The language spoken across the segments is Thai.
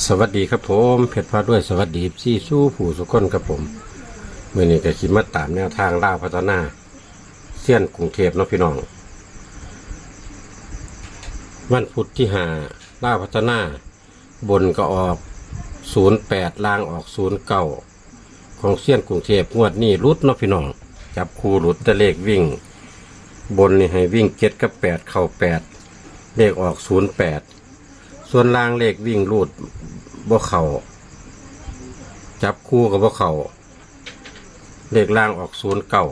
สวัสดีครับผมเพชรพาด้วยสวัสดีซี่สู้ผู้สุคนครับผมเมื่อนี้ก็คิดมาตามแนวทางล่าพัฒนาเสี้ยนกรุงเทพเนาะพี่น้อง วันพุธที่หาล่าพัฒนา บนก็ออกศูนย์แปดล่างออกศูนย์เก้าของเสี้ยนกรุงเทพงวดนี้รุดเนาะพี่น้อง จับคู่รุดแต่เลขวิ่ง บนนี่ให้วิ่งเจ็ดกับแปดเข้าแปดเลขออกศูนย์แปด ส่วนลางเลขวิ่งรูดบ่เขา่าจับคู่กับบ่เขา่าเลขล่างออกศูนย์เก้า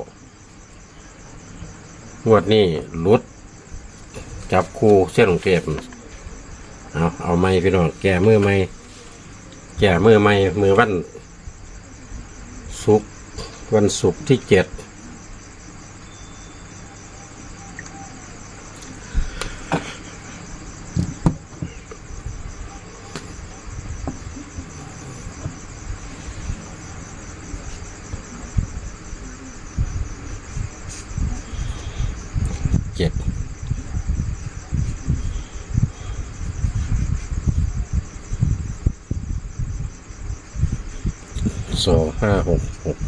งวดนี้รุด จับคู่เส้นของเทพเอาเอาไม้พี่น้องแก่มือไม้แก่มือไม้มือวันศุกร์วันศุกร์ที่เจ็ด เจ็ด สองห้าหกหก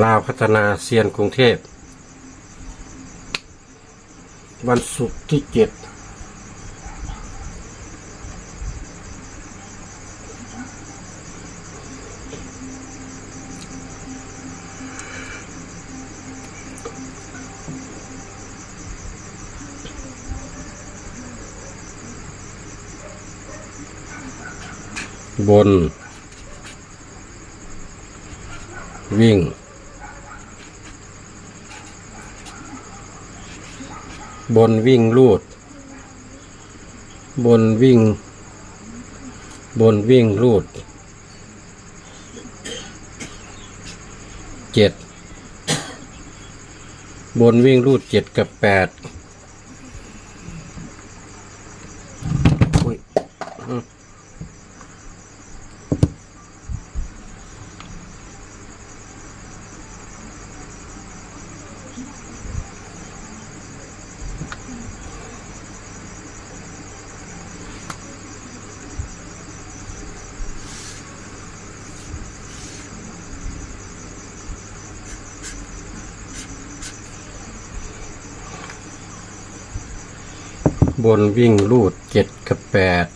ลาวพัฒนาเซียนกรุงเทพ วันศุกร์ที่เจ็ดบน วิ่ง บนวิ่งลูด บนวิ่ง บนวิ่งลูดเจ็ดบนวิ่งลูดเจ็ดกับแปด บนวิ่งลูดเจ็ดกับแปด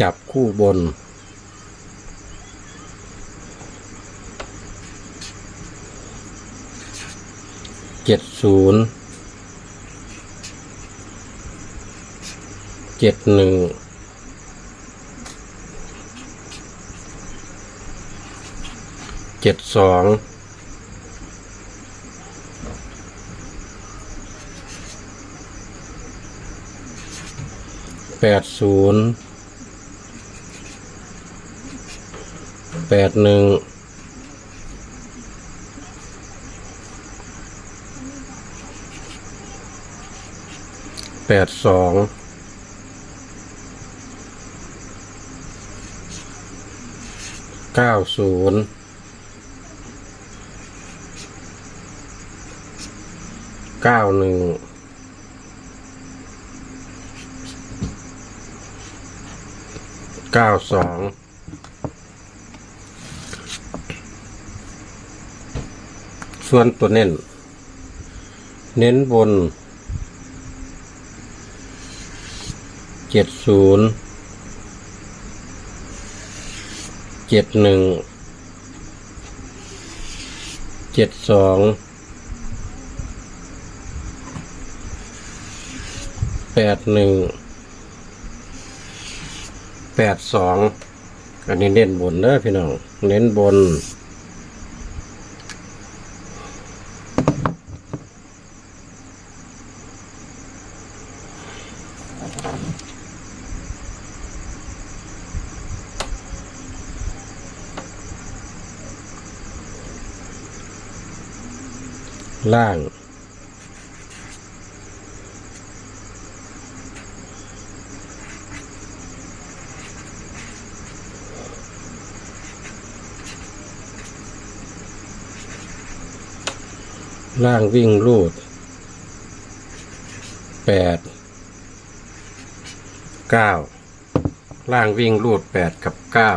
จับคู่บน เจ็ดศูนย์ เจ็ดหนึ่ง เจ็ดสองแปดศูนย์แปดหนึ่งแปดสองเก้าศูนย์ เก้าหนึ่งเก้าสองส่วนตัวเน้น เน้นบนเจ็ดศูนย์เจ็ดหนึ่งเจ็ดสอง แปดหนึ่งแปดสองอันนี้เน้นบนเด้อพี่น้อง เน้นบน ล่าง ล่างวิ่งรูดแปดเก้าล่างวิ่งรูดแปดกับเก้า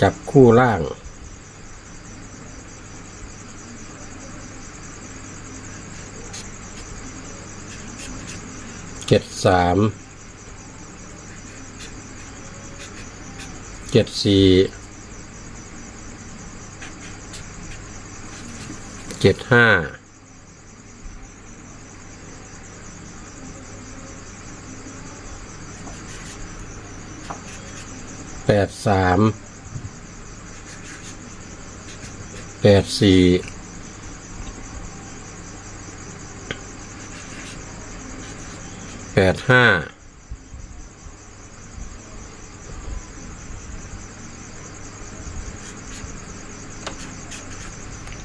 จับคู่ล่าง เจ็ดสามเจ็ดสี่เจ็ดห้าแปดสามแปดสี่ แปดห้า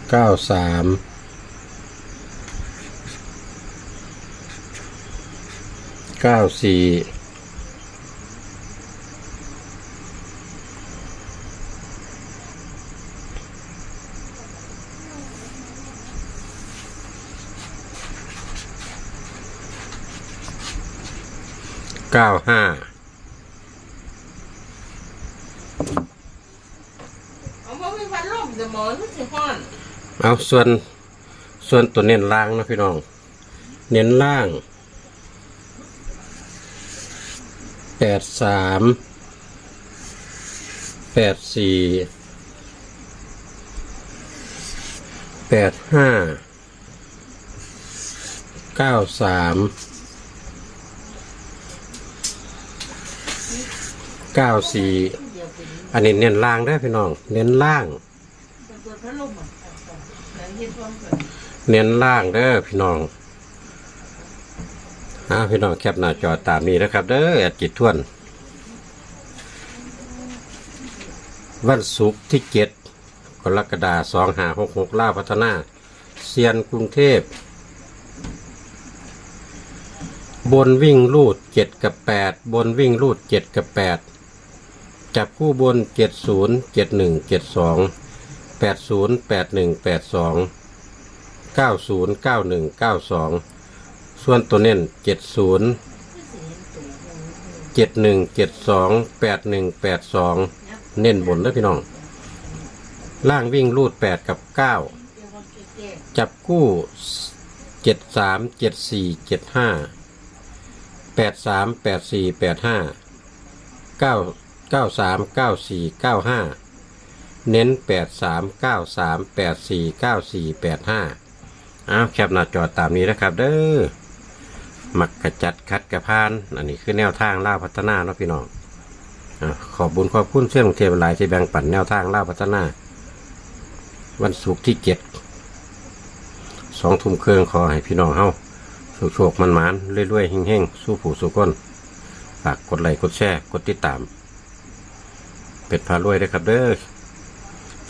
เก้าสามเก้าสี่ เก้าห้าเอาบ่มีพัดลมจะหมอนมันสิฮ้อนเอาส่วนส่วนตัวเน้นล่างนะพี่น้อง เน้นล่างแปดสามแปดสี่แปดห้าเก้าสาม เก้าสี่อันนี้เน้นล่างได้พี่น้อง เน้นล่าง เน้นล่างเด้อพี่น้องอ่าพี่น้องแคปหน้าจอตามนี้นะครับ เด้อแอดจิตทวน วันศุกร์ที่เจ็ดกรกฎาสองหาหกหกล่าวพัฒนาเซียนกรุงเทพ บนวิ่งลูดเจ็ดกับแปดบนวิ่งลูดเจ็ดกับแปด จับคู่บนเจ็ดศูนย์เจ็ดหนึ่งเจ็ดสองแปดศูนย์แปดหนึ่งแปดสองเก้าศูนย์เก้าหนึ่งเก้าสองส่วนตัวเน้นเจ็ดศูนย์เจ็ดหนึ่งเจ็ดสองแปดหนึ่งแปดสองเน้นบนแล้วพี่น้อง ล่างวิ่งลูดแปดกับเก้าเดี๋ยวมันแก่จับกู้เจ็ดสามเจ็ดสี่เก้าสามเก้าสี่เก้าห้าเน้นแปดสามเก้าสามแปดสี่เก้าสี่แปดห้าอ้าวแคปหน้าจอตามนี้นะครับ เด้อมักกระจัดคัดกระพาน อันนี้คือแนวทางล่าพัฒนาเนาะพี่น้องอขอบบุญขอบคุณเชื่อมเทวลายที่แบ่งปันแนวทางล่าพัฒนา วันศุกร์ที่เจ็ดสองทุ่มเครื่องขอให้พี่น้องเฮาโชคโชคมันมันเรื่อยๆเฮงๆ สู้ผู้สู้ก้นฝากกดไลค์กดแชร์ กดติดตาม เป็ดพารวยด้วยครับเด้อ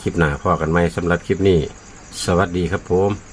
คลิปหน้าพอกันไหมสำหรับคลิปนี้ สวัสดีครับผม